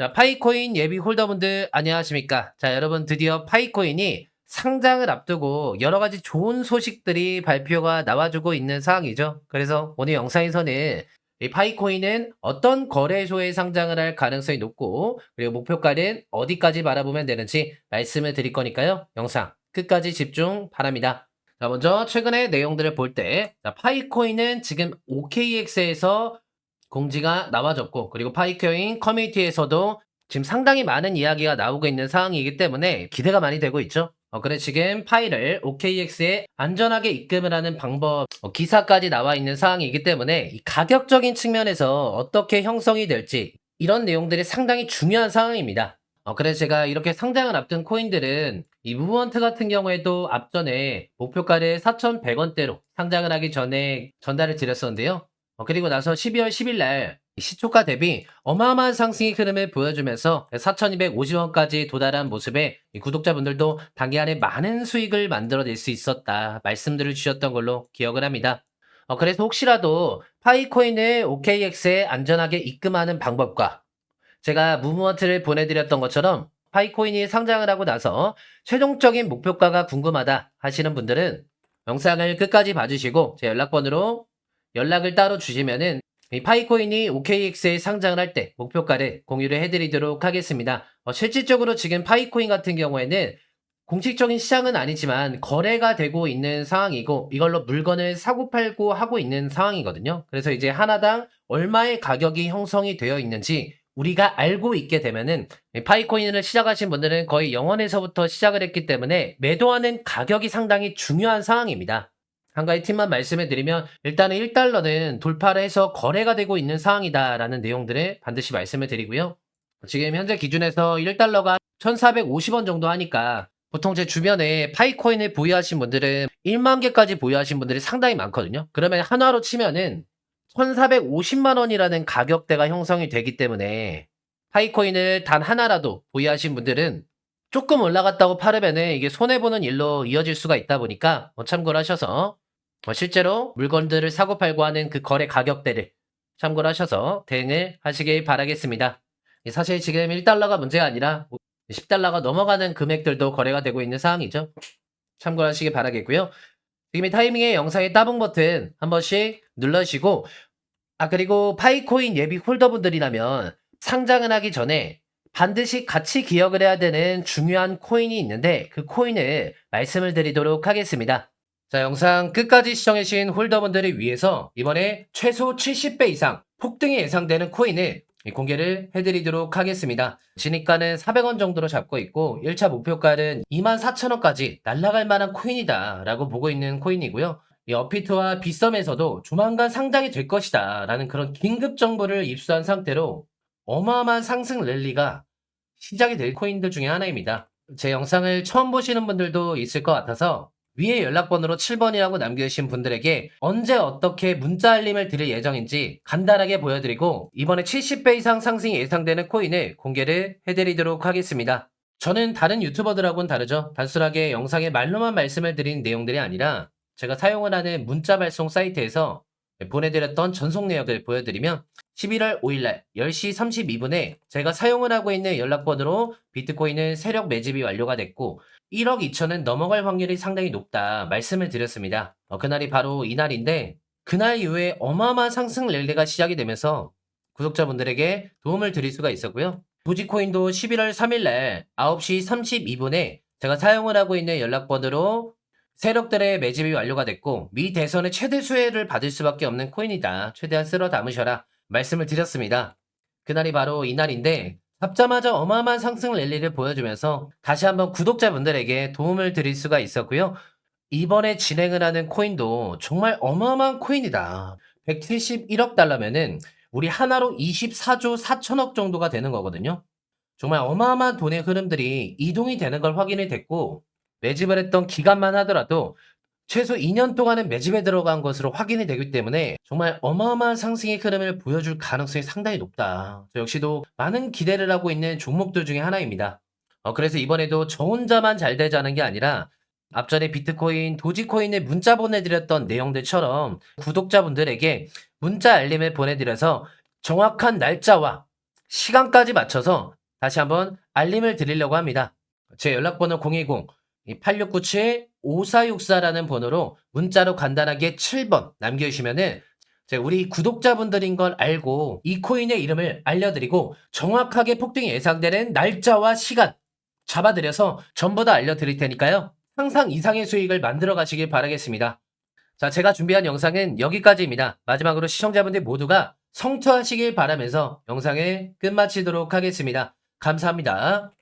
자, 파이코인 예비 홀더분들 안녕하십니까? 자, 여러분 드디어 파이코인이 상장을 앞두고 여러 가지 좋은 소식들이 발표가 나와주고 있는 상황이죠. 그래서 오늘 영상에서는 이 파이코인은 어떤 거래소에 상장을 할 가능성이 높고 그리고 목표가는 어디까지 바라보면 되는지 말씀을 드릴 거니까요. 영상 끝까지 집중 바랍니다. 자, 먼저 최근의 내용들을 볼 때, 자, 파이코인은 지금 OKX에서 공지가 나와졌고, 그리고 파이코인 커뮤니티에서도 지금 상당히 많은 이야기가 나오고 있는 상황이기 때문에 기대가 많이 되고 있죠. 어, 그래 지금 파일을 OKX에 안전하게 입금을 하는 방법, 어, 기사까지 나와 있는 상황이기 때문에 이 가격적인 측면에서 어떻게 형성이 될지 이런 내용들이 상당히 중요한 상황입니다. 어, 그래서 제가 이렇게 상장을 앞둔 코인들은 이 무브먼트 같은 경우에도 앞전에 목표가를 4,100원대로 상장을 하기 전에 전달을 드렸었는데요. 어, 그리고 나서 12월 10일 날 시초가 대비 어마어마한 상승의 흐름을 보여주면서 4,250원까지 도달한 모습에 이 구독자분들도 단기간에 많은 수익을 만들어낼 수 있었다 말씀들을 주셨던 걸로 기억을 합니다. 어, 그래서 혹시라도 파이코인을 OKX에 안전하게 입금하는 방법과 제가 무브먼트를 보내드렸던 것처럼 파이코인이 상장을 하고 나서 최종적인 목표가가 궁금하다 하시는 분들은 영상을 끝까지 봐주시고 제 연락번호로 연락을 따로 주시면은 이 파이코인이 OKX에 상장을 할 때 목표가를 공유를 해드리도록 하겠습니다. 어, 실질적으로 지금 파이코인 같은 경우에는 공식적인 시장은 아니지만 거래가 되고 있는 상황이고 이걸로 물건을 사고 팔고 하고 있는 상황이거든요. 그래서 이제 하나당 얼마의 가격이 형성이 되어 있는지 우리가 알고 있게 되면은 이 파이코인을 시작하신 분들은 거의 0원에서부터 시작을 했기 때문에 매도하는 가격이 상당히 중요한 상황입니다. 한 가지 팁만 말씀해 드리면 일단은 1달러는 돌파를 해서 거래가 되고 있는 상황이다라는 내용들을 반드시 말씀을 드리고요. 지금 현재 기준에서 1달러가 1,450원 정도 하니까 보통 제 주변에 파이코인을 보유하신 분들은 1만 개까지 보유하신 분들이 상당히 많거든요. 그러면 한화로 치면은 1,450만 원이라는 가격대가 형성이 되기 때문에 파이코인을 단 하나라도 보유하신 분들은 조금 올라갔다고 팔으면은 이게 손해보는 일로 이어질 수가 있다 보니까 뭐 참고를 하셔서 뭐 실제로 물건들을 사고 팔고 하는 그 거래 가격대를 참고를 하셔서 대응을 하시길 바라겠습니다. 사실 지금 1달러가 문제가 아니라 10달러가 넘어가는 금액들도 거래가 되고 있는 상황이죠. 참고하시길 바라겠고요. 지금 이 타이밍에 영상의 따봉 버튼 한 번씩 눌러주시고 아 그리고 파이코인 예비 홀더분들이라면 상장을 하기 전에 반드시 같이 기억을 해야 되는 중요한 코인이 있는데 그 코인을 말씀을 드리도록 하겠습니다. 자, 영상 끝까지 시청해주신 홀더분들을 위해서 이번에 최소 70배 이상 폭등이 예상되는 코인을 공개를 해드리도록 하겠습니다. 진입가는 400원 정도로 잡고 있고 1차 목표가는 24,000원까지 날아갈 만한 코인이다 라고 보고 있는 코인이고요. 이 어피트와 비썸에서도 조만간 상장이 될 것이다 라는 그런 긴급 정보를 입수한 상태로 어마어마한 상승 랠리가 시작이 될 코인들 중에 하나입니다. 제 영상을 처음 보시는 분들도 있을 것 같아서 위에 연락번호로 7번이라고 남겨주신 분들에게 언제 어떻게 문자 알림을 드릴 예정인지 간단하게 보여드리고 이번에 70배 이상 상승이 예상되는 코인을 공개를 해드리도록 하겠습니다. 저는 다른 유튜버들하고는 다르죠. 단순하게 영상에 말로만 말씀을 드린 내용들이 아니라 제가 사용을 하는 문자 발송 사이트에서 보내드렸던 전송 내역을 보여드리면 11월 5일날 10시 32분에 제가 사용을 하고 있는 연락번호로 비트코인은 세력 매집이 완료가 됐고 1억 2천은 넘어갈 확률이 상당히 높다 말씀을 드렸습니다. 어, 그날이 바로 이날인데 그날 이후에 어마어마한 상승 랠리가 시작이 되면서 구독자분들에게 도움을 드릴 수가 있었고요. 도지코인도 11월 3일날 9시 32분에 제가 사용을 하고 있는 연락번호로 세력들의 매집이 완료가 됐고 미 대선의 최대 수혜를 받을 수밖에 없는 코인이다. 최대한 쓸어 담으셔라 말씀을 드렸습니다. 그날이 바로 이날인데 잡자마자 어마어마한 상승 랠리를 보여주면서 다시 한번 구독자분들에게 도움을 드릴 수가 있었고요. 이번에 진행을 하는 코인도 정말 어마어마한 코인이다. 171억 달러면은 우리 하나로 24조 4천억 정도가 되는 거거든요. 정말 어마어마한 돈의 흐름들이 이동이 되는 걸 확인이 됐고 매집을 했던 기간만 하더라도 최소 2년 동안은 매집에 들어간 것으로 확인이 되기 때문에 정말 어마어마한 상승의 흐름을 보여줄 가능성이 상당히 높다. 저 역시도 많은 기대를 하고 있는 종목들 중에 하나입니다. 어, 그래서 이번에도 저 혼자만 잘 되자는 게 아니라 앞전에 비트코인, 도지코인에 문자 보내드렸던 내용들처럼 구독자분들에게 문자 알림을 보내드려서 정확한 날짜와 시간까지 맞춰서 다시 한번 알림을 드리려고 합니다. 제 연락번호 010-8697-5464라는 번호로 문자로 간단하게 7번 남겨주시면은 우리 구독자분들인 걸 알고 이 코인의 이름을 알려드리고 정확하게 폭등이 예상되는 날짜와 시간 잡아드려서 전부 다 알려드릴 테니까요. 항상 이상의 수익을 만들어 가시길 바라겠습니다. 자, 제가 준비한 영상은 여기까지입니다. 마지막으로 시청자분들 모두가 성투하시길 바라면서 영상을 끝마치도록 하겠습니다. 감사합니다.